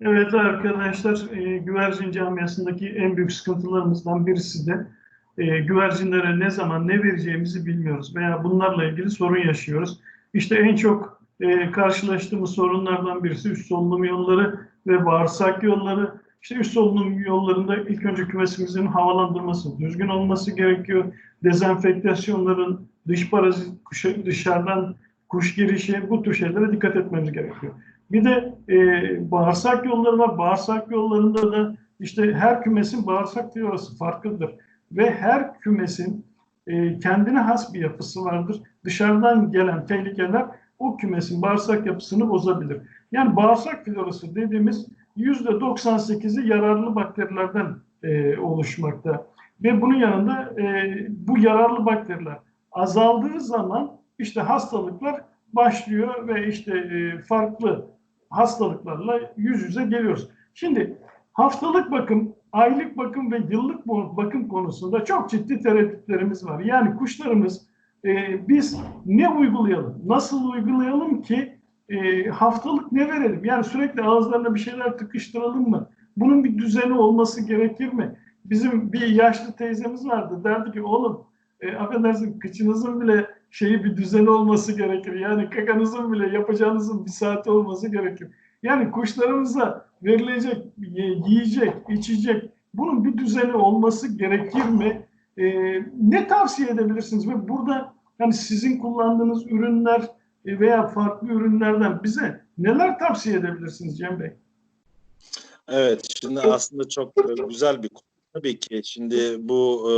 Evet arkadaşlar, e, güvercin camiasındaki en büyük sıkıntılarımızdan birisi de e, güvercinlere ne zaman ne vereceğimizi bilmiyoruz veya bunlarla ilgili sorun yaşıyoruz. İşte en çok e, karşılaştığımız sorunlardan birisi üst solunum yolları ve bağırsak yolları. İşte üst solunum yollarında ilk önce kümesimizin havalandırması düzgün olması gerekiyor. Dezenfektasyonların, dış parazit, dışarıdan kuş girişi bu tür şeylere dikkat etmemiz gerekiyor. Bir de e, bağırsak yolları var. Bağırsak yollarında da işte her kümesin bağırsak teorisi farklıdır. Ve her kümesin e, kendine has bir yapısı vardır. Dışarıdan gelen tehlikeler o kümesin bağırsak yapısını bozabilir. Yani bağırsak florası dediğimiz %98'i yararlı bakterilerden e, oluşmakta. Ve bunun yanında e, bu yararlı bakteriler azaldığı zaman işte hastalıklar başlıyor ve işte e, farklı hastalıklarla yüz yüze geliyoruz. Şimdi haftalık bakım, aylık bakım ve yıllık bakım konusunda çok ciddi tereddütlerimiz var. Yani kuşlarımız e, biz ne uygulayalım, nasıl uygulayalım ki e, haftalık ne verelim? Yani sürekli ağızlarına bir şeyler tıkıştıralım mı? Bunun bir düzeni olması gerekir mi? Bizim bir yaşlı teyzemiz vardı. Derdi ki oğlum e, affedersin kıçınızın bile şeyi bir düzeni olması gerekir. Yani kakanızın bile yapacağınızın bir saati olması gerekir. Yani kuşlarımıza verilecek, ye- yiyecek, içecek bunun bir düzeni olması gerekir mi? E, ne tavsiye edebilirsiniz? Ve burada hani sizin kullandığınız ürünler e, veya farklı ürünlerden bize neler tavsiye edebilirsiniz Cem Bey? Evet, şimdi aslında çok e, güzel bir konu. Tabii ki şimdi bu e,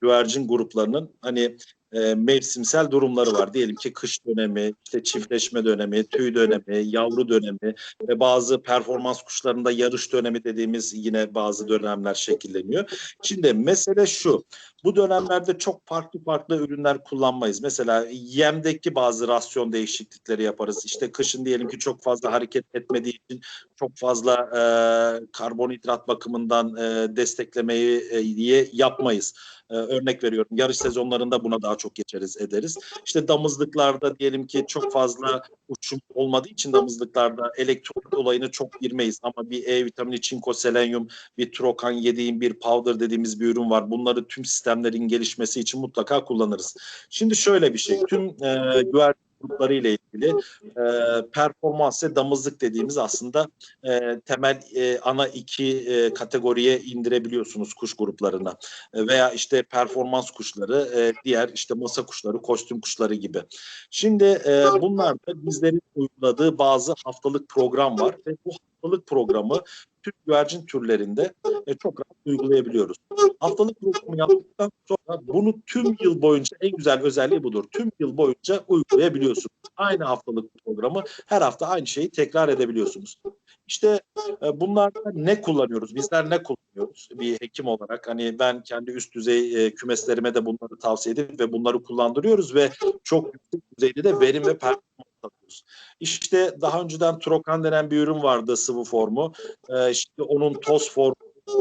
güvercin gruplarının hani e, mevsimsel durumları var. Diyelim ki kış dönemi, işte çiftleşme dönemi, tüy dönemi, yavru dönemi ve bazı performans kuşlarında yarış dönemi dediğimiz yine bazı dönemler şekilleniyor. Şimdi mesele şu. Bu dönemlerde çok farklı farklı ürünler kullanmayız. Mesela yemdeki bazı rasyon değişiklikleri yaparız. İşte kışın diyelim ki çok fazla hareket etmediği için çok fazla e, karbonhidrat bakımından e, desteklemeyi e, ye- yapmayız. E, örnek veriyorum yarış sezonlarında buna daha çok geçeriz ederiz. İşte damızlıklarda diyelim ki çok fazla uçum olmadığı için damızlıklarda elektrolit olayını çok girmeyiz. Ama bir E vitamini, çinko, selenyum, bir trokan yediğim bir powder dediğimiz bir ürün var. Bunları tüm sistemlerin gelişmesi için mutlaka kullanırız. Şimdi şöyle bir şey. Tüm e, güvercin grupları ile ilgili e, performans ve damızlık dediğimiz aslında e, temel e, ana iki e, kategoriye indirebiliyorsunuz kuş gruplarına E, veya işte performans kuşları, e, diğer işte masa kuşları, kostüm kuşları gibi. Şimdi e, bunlar bizlerin uyguladığı bazı haftalık program var ve bu haftalık programı tüm güvercin türlerinde e, çok rahat uygulayabiliyoruz. Haftalık programı yaptıktan sonra bunu tüm yıl boyunca en güzel özelliği budur. Tüm yıl boyunca uygulayabiliyorsunuz. Aynı haftalık programı her hafta aynı şeyi tekrar edebiliyorsunuz. İşte e, bunlarda ne kullanıyoruz? Bizler ne kullanıyoruz? Bir hekim olarak hani ben kendi üst düzey e, kümeslerime de bunları tavsiye edip ve bunları kullandırıyoruz ve çok yüksek düzeyde de verim ve performans alıyoruz. İşte daha önceden Trokan denen bir ürün vardı sıvı formu. E, işte onun toz formu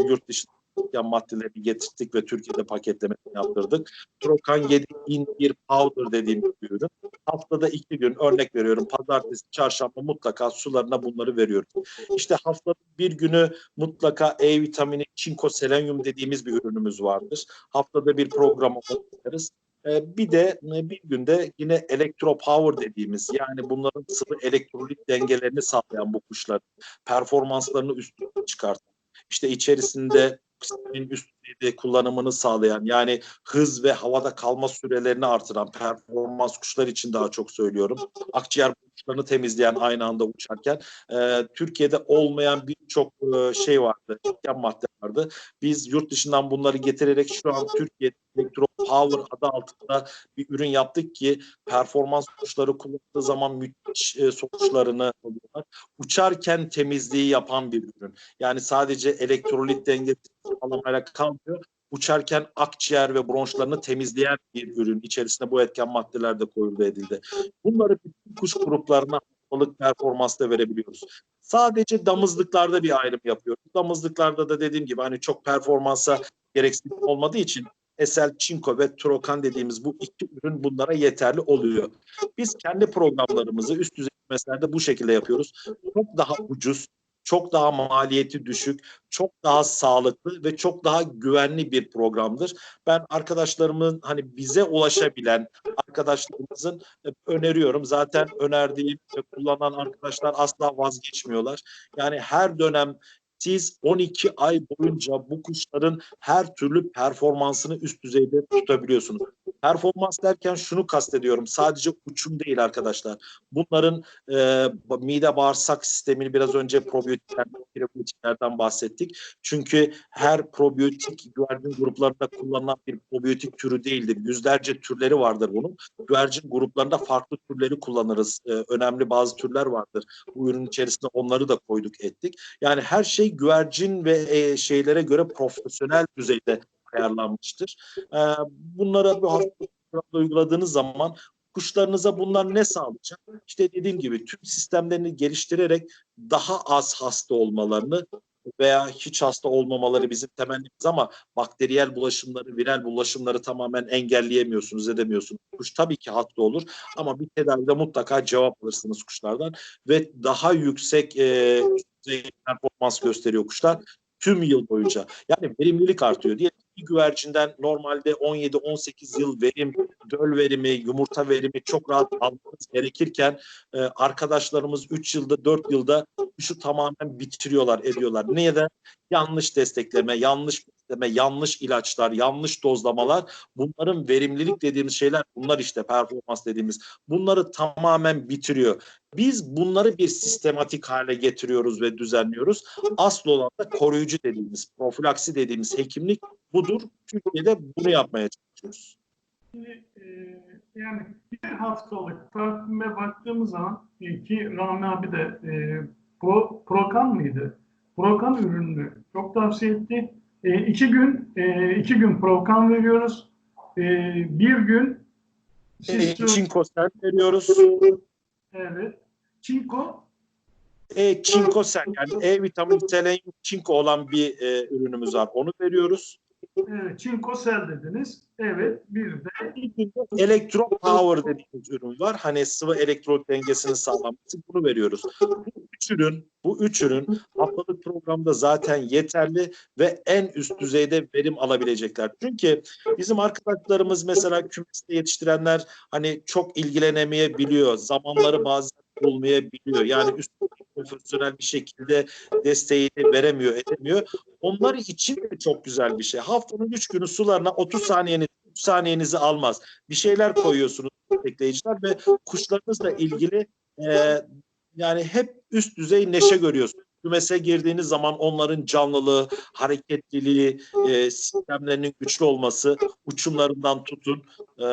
yurt dışında yan maddeleri getirdik ve Türkiye'de paketlemesini yaptırdık. Trokan 7 in bir powder dediğim bir ürün. Haftada iki gün örnek veriyorum. Pazartesi, çarşamba mutlaka sularına bunları veriyoruz. İşte haftada bir günü mutlaka E vitamini, çinko, selenyum dediğimiz bir ürünümüz vardır. Haftada bir program yaparız. Ee, Bir de e, bir günde yine elektro power dediğimiz yani bunların sıvı elektrolit dengelerini sağlayan bu kuşlar performanslarını üstüne çıkartan işte içerisinde oksijenin üst kullanımını sağlayan yani hız ve havada kalma sürelerini artıran performans kuşlar için daha çok söylüyorum. Akciğer kuşlarını temizleyen aynı anda uçarken e, Türkiye'de olmayan birçok e, şey vardı, madde vardı. Biz yurt dışından bunları getirerek şu an Türkiye'de Electro Power adı altında bir ürün yaptık ki performans kuşları kullandığı zaman müthiş e, sonuçlarını alıyorlar. Uçarken temizliği yapan bir ürün. Yani sadece elektrolit dengesi sağlamayla kalmıyor. Uçarken akciğer ve bronşlarını temizleyen bir ürün. İçerisine bu etken maddeler de koyuldu edildi. Bunları bütün kuş gruplarına haftalık performansla verebiliyoruz. Sadece damızlıklarda bir ayrım yapıyoruz. Damızlıklarda da dediğim gibi hani çok performansa gereksinim olmadığı için Esel, Çinko ve Trokan dediğimiz bu iki ürün bunlara yeterli oluyor. Biz kendi programlarımızı üst düzey meselelerde bu şekilde yapıyoruz. Çok daha ucuz, çok daha maliyeti düşük, çok daha sağlıklı ve çok daha güvenli bir programdır. Ben arkadaşlarımın hani bize ulaşabilen arkadaşlarımızın e, öneriyorum. Zaten önerdiğim ve kullanan arkadaşlar asla vazgeçmiyorlar. Yani her dönem siz 12 ay boyunca bu kuşların her türlü performansını üst düzeyde tutabiliyorsunuz. Performans derken şunu kastediyorum. Sadece uçum değil arkadaşlar. Bunların e, mide bağırsak sistemini biraz önce probiyotiklerden, bahsettik. Çünkü her probiyotik güvercin gruplarında kullanılan bir probiyotik türü değildir. Yüzlerce türleri vardır bunun. Güvercin gruplarında farklı türleri kullanırız. E, önemli bazı türler vardır. Bu ürün içerisinde onları da koyduk ettik. Yani her şey güvercin ve e, şeylere göre profesyonel düzeyde ayarlanmıştır. E, bunlara bu hafta uyguladığınız zaman kuşlarınıza bunlar ne sağlayacak? İşte dediğim gibi tüm sistemlerini geliştirerek daha az hasta olmalarını veya hiç hasta olmamaları bizim temennimiz ama bakteriyel bulaşımları, viral bulaşımları tamamen engelleyemiyorsunuz, edemiyorsunuz. Kuş tabii ki hasta olur ama bir tedavide mutlaka cevap alırsınız kuşlardan ve daha yüksek e, performans gösteriyor kuşlar tüm yıl boyunca. Yani verimlilik artıyor. Diye bir güvercinden normalde 17-18 yıl verim, döl verimi, yumurta verimi çok rahat almanız gerekirken e, arkadaşlarımız 3 yılda 4 yılda şu tamamen bitiriyorlar, ediyorlar. Niye de? Yanlış destekleme, yanlış besleme, yanlış ilaçlar, yanlış dozlamalar bunların verimlilik dediğimiz şeyler bunlar işte performans dediğimiz bunları tamamen bitiriyor. Biz bunları bir sistematik hale getiriyoruz ve düzenliyoruz. Asıl olan da koruyucu dediğimiz, profilaksi dediğimiz hekimlik budur. Türkiye'de bunu yapmaya çalışıyoruz. Şimdi, e, yani bir haftalık takvime baktığımız zaman ki Rami abi de e, Pro, Prokan mıydı? Prokan ürününü çok tavsiye etti. E, iki gün e, iki gün Prokan veriyoruz. E, bir gün E, çinko veriyoruz. Evet. Çinko E, çinko sel yani E vitamini, selenyum, çinko olan bir e, ürünümüz var. Onu veriyoruz. Çinko sel dediniz. Evet. Bir de Elektro Power dediğimiz ürün var. Hani sıvı elektrot dengesini sağlaması bunu veriyoruz. Bu üç ürün, bu üç ürün haftalık programda zaten yeterli ve en üst düzeyde verim alabilecekler. Çünkü bizim arkadaşlarımız mesela kümeste yetiştirenler hani çok ilgilenemeyebiliyor. Zamanları bazen olmayabiliyor. Yani üst profesyonel bir şekilde desteğini veremiyor, edemiyor. Onlar için de çok güzel bir şey. Haftanın üç günü sularına 30 saniyenizi 3 saniyenizi almaz. Bir şeyler koyuyorsunuz bekleyiciler ve kuşlarınızla ilgili e, yani hep üst düzey neşe görüyorsunuz. Kümese girdiğiniz zaman onların canlılığı, hareketliliği, e, sistemlerinin güçlü olması, uçumlarından tutun, e,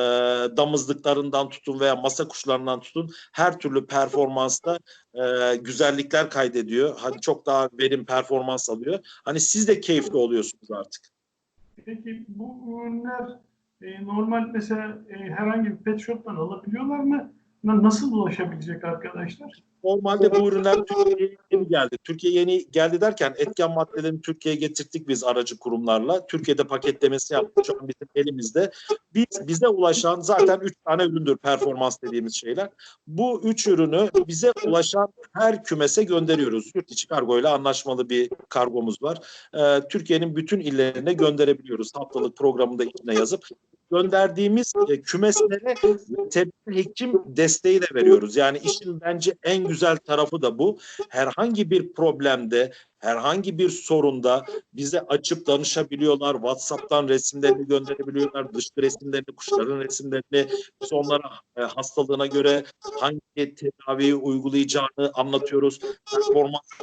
damızlıklarından tutun veya masa kuşlarından tutun her türlü performansta e, güzellikler kaydediyor. Hani çok daha verim performans alıyor. Hani siz de keyifli oluyorsunuz artık. Peki bu ürünler e, normal mesela e, herhangi bir pet shop'tan alabiliyorlar mı? Na- Nasıl ulaşabilecek arkadaşlar? Normalde bu ürünler Türkiye'ye yeni geldi. Türkiye yeni geldi derken etken maddelerini Türkiye'ye getirdik biz aracı kurumlarla. Türkiye'de paketlemesi yaptık. Şu an bizim elimizde. Biz bize ulaşan zaten 3 tane üründür performans dediğimiz şeyler. Bu 3 ürünü bize ulaşan her kümese gönderiyoruz. Yurt içi kargoyla anlaşmalı bir kargomuz var. Ee, Türkiye'nin bütün illerine gönderebiliyoruz. Haftalık programında içine yazıp gönderdiğimiz e, kümeslere veteriner hekim desteği de veriyoruz. Yani işin bence en güzel tarafı da bu. Herhangi bir problemde, herhangi bir sorunda bize açıp danışabiliyorlar. WhatsApp'tan resimlerini gönderebiliyorlar. Dışkı resimlerini, kuşların resimlerini. Biz onlara e, hastalığına göre hangi tedaviyi uygulayacağını anlatıyoruz. Performans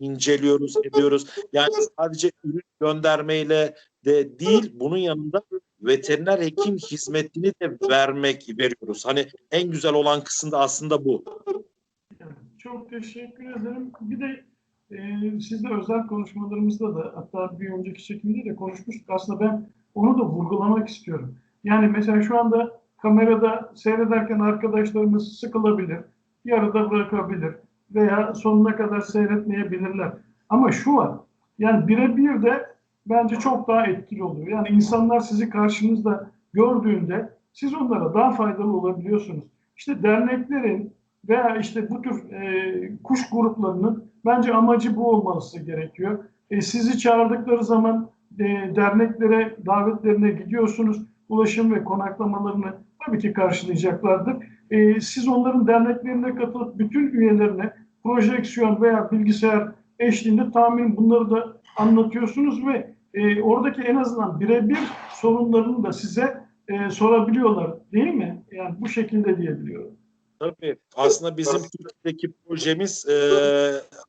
inceliyoruz, ediyoruz. Yani sadece ürün göndermeyle de değil, bunun yanında veteriner hekim hizmetini de vermek veriyoruz. Hani en güzel olan kısım da aslında bu. Çok teşekkür ederim. Bir de e, sizle özel konuşmalarımızda da hatta bir önceki çekimde de konuşmuştuk. Aslında ben onu da vurgulamak istiyorum. Yani mesela şu anda kamerada seyrederken arkadaşlarımız sıkılabilir, yarıda bırakabilir veya sonuna kadar seyretmeyebilirler. Ama şu var, yani birebir de bence çok daha etkili oluyor. Yani insanlar sizi karşınızda gördüğünde siz onlara daha faydalı olabiliyorsunuz. İşte derneklerin veya işte bu tür e, kuş gruplarının Bence amacı bu olması gerekiyor. E, sizi çağırdıkları zaman e, derneklere, davetlerine gidiyorsunuz. Ulaşım ve konaklamalarını tabii ki karşılayacaklardır. E, siz onların derneklerine katılıp bütün üyelerine projeksiyon veya bilgisayar eşliğinde tahmin bunları da anlatıyorsunuz ve e, oradaki en azından birebir sorunlarını da size e, sorabiliyorlar değil mi? Yani bu şekilde diyebiliyorum. Tabii. Aslında bizim Türkiye'deki projemiz e,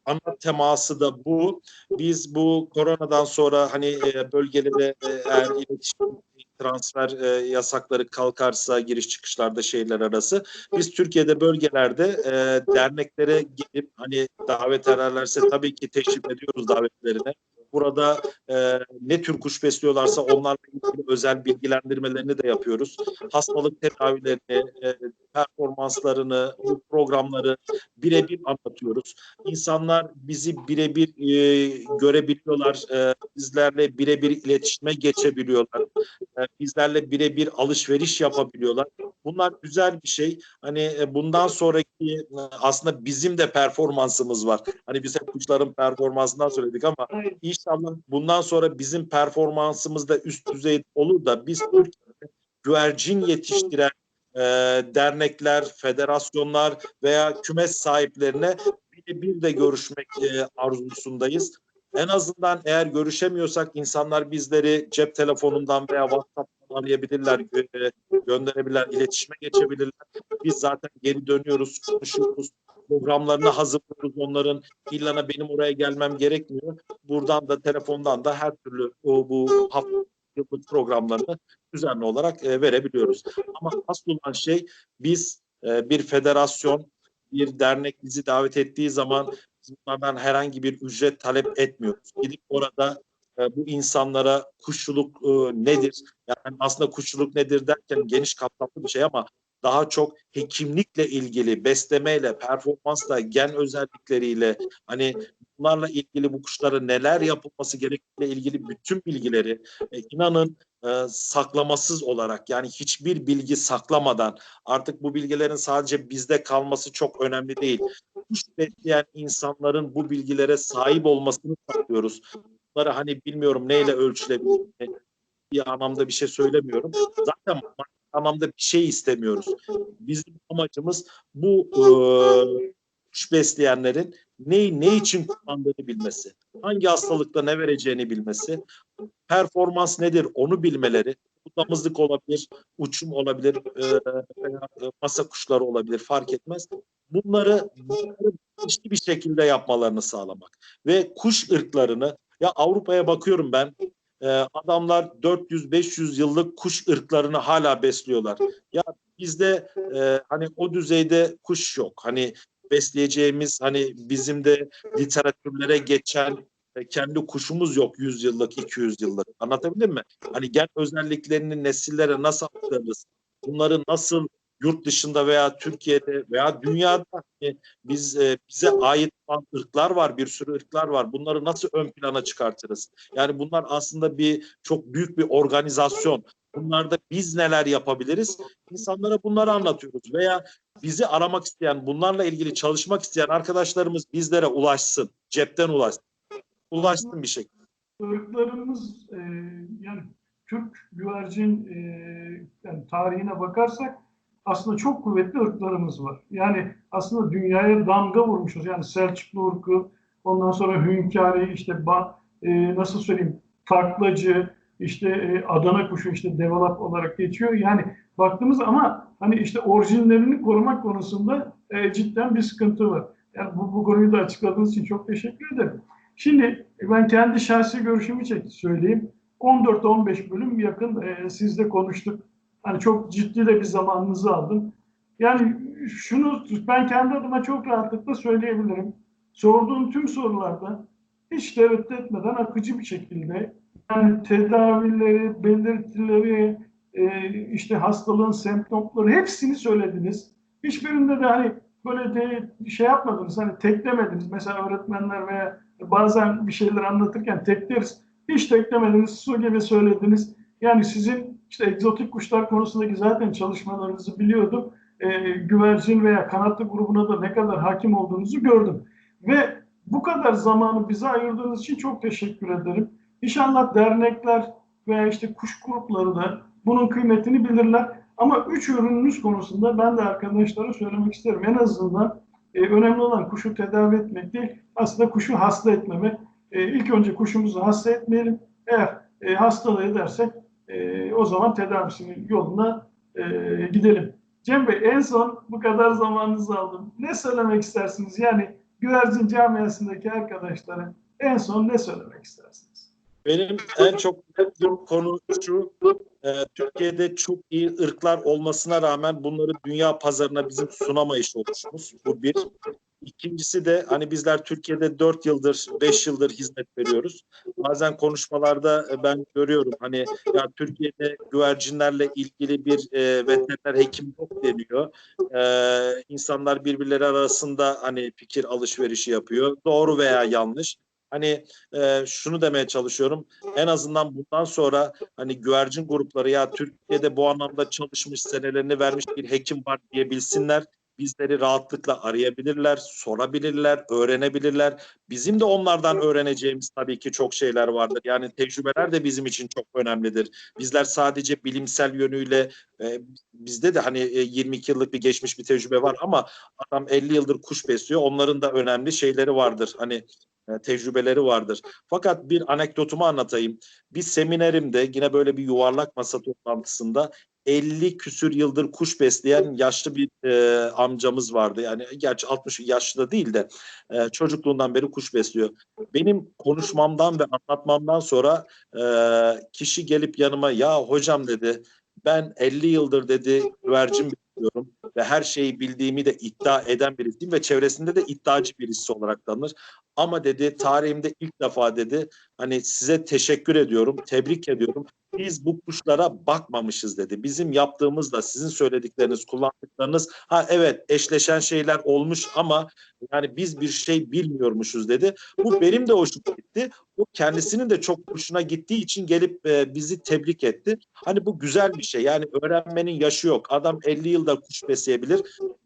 ana teması da bu. Biz bu koronadan sonra hani e, bölgelere e, eğer iletişim transfer e, yasakları kalkarsa giriş çıkışlarda şehirler arası biz Türkiye'de bölgelerde e, derneklere gidip hani davet ederlerse tabii ki teşrif ediyoruz davetlerine. Burada e, ne tür kuş besliyorlarsa onlarla ilgili özel bilgilendirmelerini de yapıyoruz. Hastalık tedavilerini, e, performanslarını, bu programları birebir anlatıyoruz. İnsanlar bizi birebir e, görebiliyorlar. E, bizlerle birebir iletişime geçebiliyorlar. E, bizlerle birebir alışveriş yapabiliyorlar. Bunlar güzel bir şey. Hani e, bundan sonraki e, aslında bizim de performansımız var. Hani biz hep kuşların performansından söyledik ama. İnşallah bundan sonra bizim performansımız da üst düzey olur da biz Türkiye'de güvercin yetiştiren e, dernekler, federasyonlar veya kümes sahiplerine bir, bir de görüşmek e, arzusundayız. En azından eğer görüşemiyorsak insanlar bizleri cep telefonundan veya WhatsApp'tan arayabilirler, gö- gönderebilirler, iletişime geçebilirler. Biz zaten geri dönüyoruz, konuşuyoruz, programlarını hazırlıyoruz onların. İllana benim oraya gelmem gerekmiyor. Buradan da telefondan da her türlü o, bu haftalık programlarını düzenli olarak e, verebiliyoruz. Ama asıl olan şey biz e, bir federasyon, bir dernek bizi davet ettiği zaman biz bunlardan herhangi bir ücret talep etmiyoruz. Gidip orada e, bu insanlara kuşçuluk e, nedir? Yani aslında kuşçuluk nedir derken geniş kapsamlı bir şey ama daha çok hekimlikle ilgili, beslemeyle, performansla, gen özellikleriyle hani bunlarla ilgili bu kuşlara neler yapılması gerektiğiyle ilgili bütün bilgileri e, inanın e, saklamasız olarak yani hiçbir bilgi saklamadan artık bu bilgilerin sadece bizde kalması çok önemli değil. Kuş besleyen insanların bu bilgilere sahip olmasını sağlıyoruz. Bunları hani bilmiyorum neyle ölçülebilir bir anlamda bir şey söylemiyorum. Zaten anlamda bir şey istemiyoruz. Bizim amacımız bu e, kuş besleyenlerin neyi ne için kullandığını bilmesi, hangi hastalıkta ne vereceğini bilmesi, performans nedir onu bilmeleri, damızlık olabilir, uçum olabilir, e, masa kuşları olabilir fark etmez. Bunları, bunları bir şekilde yapmalarını sağlamak ve kuş ırklarını ya Avrupa'ya bakıyorum ben e, adamlar 400-500 yıllık kuş ırklarını hala besliyorlar. Ya bizde e, hani o düzeyde kuş yok. Hani besleyeceğimiz hani bizim de literatürlere geçen e, kendi kuşumuz yok 100 yıllık 200 yıllık anlatabildim mi? Hani gen özelliklerini nesillere nasıl aktarırız? Bunları nasıl yurt dışında veya Türkiye'de veya dünyada hani biz e, bize ait olan ırklar var, bir sürü ırklar var. Bunları nasıl ön plana çıkartırız? Yani bunlar aslında bir çok büyük bir organizasyon. Bunlarda biz neler yapabiliriz? İnsanlara bunları anlatıyoruz veya bizi aramak isteyen, bunlarla ilgili çalışmak isteyen arkadaşlarımız bizlere ulaşsın, cepten ulaşsın. Ulaşsın bir şekilde. Irklarımız e, yani Türk güvercin e, yani tarihine bakarsak aslında çok kuvvetli ırklarımız var. Yani aslında dünyaya damga vurmuşuz. Yani Selçuklu ırkı, ondan sonra Hünkari, işte ba, e, nasıl söyleyeyim, taklacı, işte e, Adana kuşu işte develop olarak geçiyor. Yani baktığımız ama hani işte orijinlerini korumak konusunda e, cidden bir sıkıntı var. Yani bu, bu konuyu da açıkladığınız için çok teşekkür ederim. Şimdi ben kendi şahsi görüşümü çek söyleyeyim. 14-15 bölüm yakın e, sizle konuştuk. Hani çok ciddi de bir zamanınızı aldım. Yani şunu ben kendi adıma çok rahatlıkla söyleyebilirim. Sorduğum tüm sorularda hiç tereddüt etmeden akıcı bir şekilde yani tedavileri, belirtileri, e, işte hastalığın semptomları hepsini söylediniz. Hiçbirinde de hani böyle de şey yapmadınız, hani teklemediniz. Mesela öğretmenler veya bazen bir şeyler anlatırken tekleriz. Hiç teklemediniz, su gibi söylediniz. Yani sizin işte egzotik kuşlar konusundaki zaten çalışmalarınızı biliyordum. E, güvercin veya kanatlı grubuna da ne kadar hakim olduğunuzu gördüm. Ve Bu kadar zamanı bize ayırdığınız için çok teşekkür ederim. İnşallah dernekler veya işte kuş grupları da bunun kıymetini bilirler. Ama üç ürününüz konusunda ben de arkadaşlara söylemek isterim. En azından e, önemli olan kuşu tedavi etmek değil, aslında kuşu hasta etmemek. E, ilk önce kuşumuzu hasta etmeyelim. Eğer e, hastalığı edersek e, o zaman tedavisinin yoluna e, gidelim. Cem Bey en son bu kadar zamanınızı aldım. Ne söylemek istersiniz? Yani güvercin camiasındaki arkadaşlara en son ne söylemek istersiniz? Benim en çok konu şu, e, Türkiye'de çok iyi ırklar olmasına rağmen bunları dünya pazarına bizim sunamayış oluşumuz. Bu bir. İkincisi de hani bizler Türkiye'de 4 yıldır, 5 yıldır hizmet veriyoruz. Bazen konuşmalarda e, ben görüyorum hani ya Türkiye'de güvercinlerle ilgili bir e, veteriner hekim yok deniyor. E, insanlar birbirleri arasında hani fikir alışverişi yapıyor. Doğru veya yanlış. Hani e, şunu demeye çalışıyorum. En azından bundan sonra hani güvercin grupları ya Türkiye'de bu anlamda çalışmış senelerini vermiş bir hekim var diyebilsinler. Bizleri rahatlıkla arayabilirler, sorabilirler, öğrenebilirler. Bizim de onlardan öğreneceğimiz tabii ki çok şeyler vardır. Yani tecrübeler de bizim için çok önemlidir. Bizler sadece bilimsel yönüyle e, bizde de hani e, 22 yıllık bir geçmiş bir tecrübe var ama adam 50 yıldır kuş besliyor. Onların da önemli şeyleri vardır. Hani e, tecrübeleri vardır. Fakat bir anekdotumu anlatayım. Bir seminerimde yine böyle bir yuvarlak masa toplantısında 50 küsür yıldır kuş besleyen yaşlı bir e, amcamız vardı. Yani gerçi 60 yaşlı değil de e, çocukluğundan beri kuş besliyor. Benim konuşmamdan ve anlatmamdan sonra e, kişi gelip yanıma ya hocam dedi ben 50 yıldır dedi güvercin besliyorum ve her şeyi bildiğimi de iddia eden birisiyim ve çevresinde de iddiacı birisi olarak tanınır. Ama dedi tarihimde ilk defa dedi hani size teşekkür ediyorum, tebrik ediyorum. Biz bu kuşlara bakmamışız dedi. Bizim yaptığımızla sizin söyledikleriniz, kullandıklarınız ha evet eşleşen şeyler olmuş ama yani biz bir şey bilmiyormuşuz dedi. Bu benim de hoşuma gitti. O kendisinin de çok hoşuna gittiği için gelip e, bizi tebrik etti. Hani bu güzel bir şey. Yani öğrenmenin yaşı yok. Adam 50 yılda kuş besleyebilir.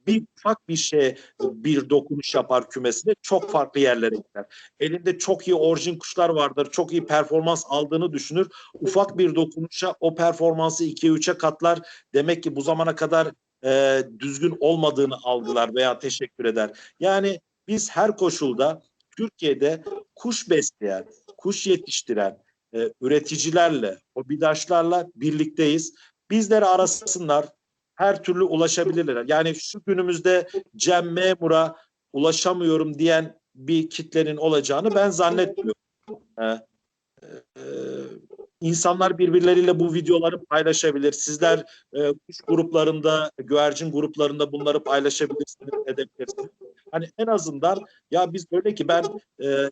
Bir ufak bir şeye bir dokunuş yapar kümesine çok farklı yerlere gider. Elinde çok iyi orijin kuşlar vardır. Çok iyi performans aldığını düşünür. Ufak bir dokunuşa o performansı 2'ye 3'e katlar. Demek ki bu zamana kadar e, düzgün olmadığını algılar veya teşekkür eder. Yani biz her koşulda Türkiye'de kuş besleyen, kuş yetiştiren e, üreticilerle, hobidaşlarla birlikteyiz. Bizleri arasınlar, her türlü ulaşabilirler. Yani şu günümüzde Cem Memur'a ulaşamıyorum diyen bir kitlenin olacağını ben zannetmiyorum. Ee, e, insanlar birbirleriyle bu videoları paylaşabilir. Sizler e, kuş gruplarında, güvercin gruplarında bunları paylaşabilirsiniz, edebilirsiniz. Hani en azından ya biz böyle ki ben e, e,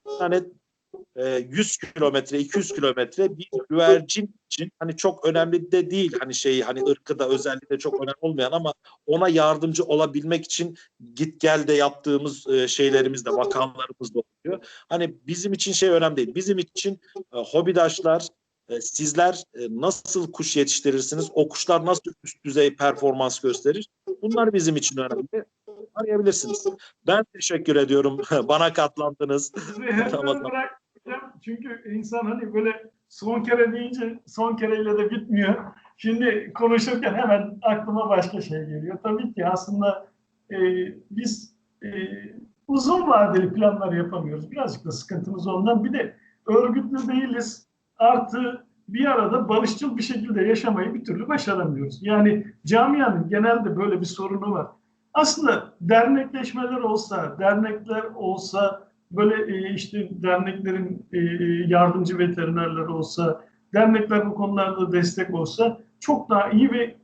100 kilometre, 200 kilometre bir güvercin için hani çok önemli de değil. Hani şey hani ırkı da özellikle çok önemli olmayan ama ona yardımcı olabilmek için git gel de yaptığımız e, şeylerimiz de vakalarımız da oluyor. Hani bizim için şey önemli değil. Bizim için e, hobidaşlar, e, sizler e, nasıl kuş yetiştirirsiniz? O kuşlar nasıl üst düzey performans gösterir? Bunlar bizim için önemli. Arayabilirsiniz. Ben teşekkür ediyorum. Bana katlandınız. Tamam. Çünkü insan hani böyle son kere deyince son kereyle de bitmiyor. Şimdi konuşurken hemen aklıma başka şey geliyor. Tabii ki aslında e, biz e, uzun vadeli planlar yapamıyoruz. Birazcık da sıkıntımız ondan. Bir de örgütlü değiliz. Artı bir arada barışçıl bir şekilde yaşamayı bir türlü başaramıyoruz. Yani camianın genelde böyle bir sorunu var. Aslında dernekleşmeler olsa, dernekler olsa, böyle e, işte derneklerin e, yardımcı veterinerleri olsa, dernekler bu konularda destek olsa çok daha iyi ve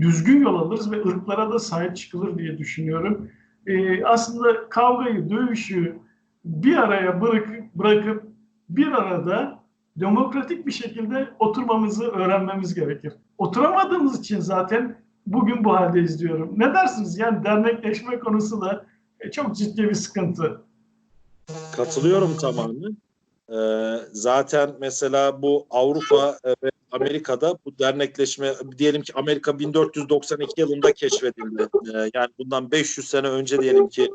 düzgün yol alırız ve ırklara da sahip çıkılır diye düşünüyorum. E, aslında kavgayı, dövüşü bir araya bırakıp, bırakıp bir arada demokratik bir şekilde oturmamızı öğrenmemiz gerekir. Oturamadığımız için zaten bugün bu haldeyiz diyorum. Ne dersiniz? Yani dernekleşme konusu da e, çok ciddi bir sıkıntı. Katılıyorum tamamen. Ee, zaten mesela bu Avrupa e, ve Amerika'da bu dernekleşme diyelim ki Amerika 1492 yılında keşfedildi. Ee, yani bundan 500 sene önce diyelim ki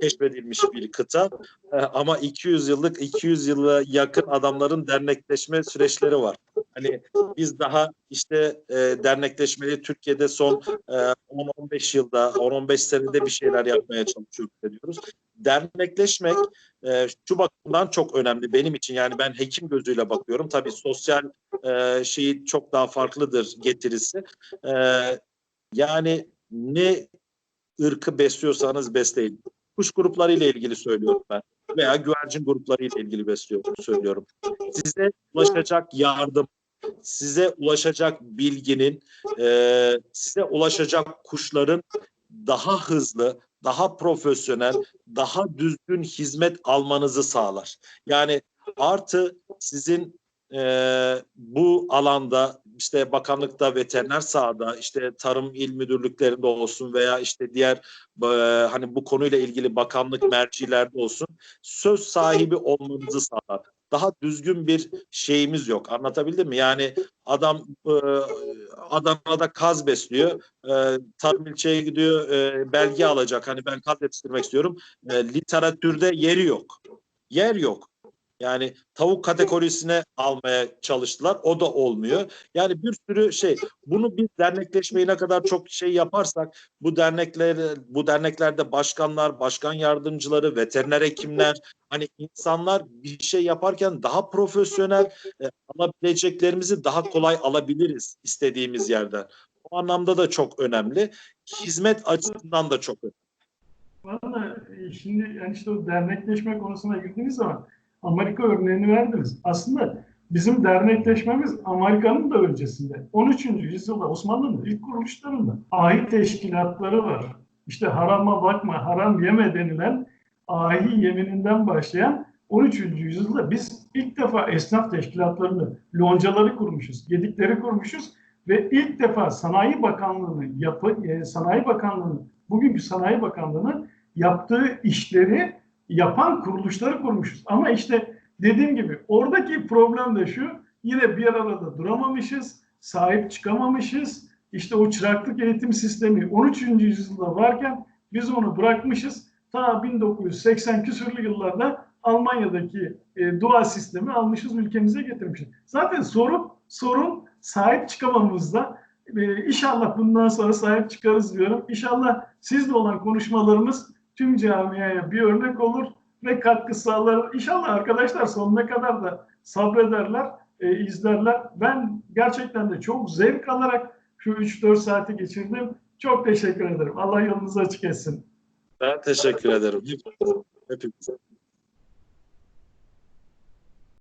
keşfedilmiş bir kıta. E, ama 200 yıllık 200 yıla yakın adamların dernekleşme süreçleri var. Hani biz daha işte e, dernekleşmeyi Türkiye'de son e, 10-15 yılda 10-15 senede bir şeyler yapmaya çalışıyoruz diyoruz. Dernekleşmek e, şu bakımdan çok önemli benim için yani ben hekim gözüyle bakıyorum. Tabii sosyal e, şeyi çok daha farklıdır getirisi. E, yani ne ırkı besliyorsanız besleyin. Kuş grupları ile ilgili söylüyorum ben veya güvercin grupları ile ilgili besliyorum söylüyorum. Size ulaşacak yardım, size ulaşacak bilginin, e, size ulaşacak kuşların daha hızlı, daha profesyonel, daha düzgün hizmet almanızı sağlar. Yani artı sizin e, bu alanda işte bakanlıkta, veteriner sahada, işte tarım il müdürlüklerinde olsun veya işte diğer e, hani bu konuyla ilgili bakanlık mercilerde olsun söz sahibi olmanızı sağlar. Daha düzgün bir şeyimiz yok. Anlatabildim mi? Yani adam e, Adana'da kaz besliyor. E, tarım ilçeye gidiyor e, belge alacak. Hani ben kaz yetiştirmek istiyorum. E, literatürde yeri yok. Yer yok. Yani tavuk kategorisine almaya çalıştılar. O da olmuyor. Yani bir sürü şey. Bunu biz dernekleşmeyi ne kadar çok şey yaparsak bu dernekler bu derneklerde başkanlar, başkan yardımcıları, veteriner hekimler hani insanlar bir şey yaparken daha profesyonel e, alabileceklerimizi daha kolay alabiliriz istediğimiz yerden. O anlamda da çok önemli. Hizmet açısından da çok önemli. Valla e, şimdi yani işte o dernekleşme konusuna girdiğiniz zaman Amerika örneğini verdiniz. Aslında bizim dernekleşmemiz Amerika'nın da öncesinde. 13. yüzyılda Osmanlı'nın ilk kuruluşlarında ahi teşkilatları var. İşte harama bakma, haram yeme denilen ahi yemininden başlayan 13. yüzyılda biz ilk defa esnaf teşkilatlarını, loncaları kurmuşuz, gedikleri kurmuşuz ve ilk defa Sanayi Bakanlığı'nı yapı, e, Sanayi Bakanlığı'nın, bugünkü Sanayi Bakanlığı'nın yaptığı işleri yapan kuruluşları kurmuşuz. Ama işte dediğim gibi oradaki problem de şu, yine bir arada duramamışız, sahip çıkamamışız. İşte o çıraklık eğitim sistemi 13. yüzyılda varken biz onu bırakmışız. Ta 1980 küsürlü yıllarda Almanya'daki e, dua sistemi almışız ülkemize getirmişiz. Zaten sorun sorun sahip çıkamamızda. E, inşallah bundan sonra sahip çıkarız diyorum. İnşallah sizle olan konuşmalarımız tüm camiaya bir örnek olur ve katkı sağlar. İnşallah arkadaşlar sonuna kadar da sabrederler, e, izlerler. Ben gerçekten de çok zevk alarak şu 3-4 saati geçirdim. Çok teşekkür ederim. Allah yolunuzu açık etsin. Ben teşekkür ederim. Hepinize.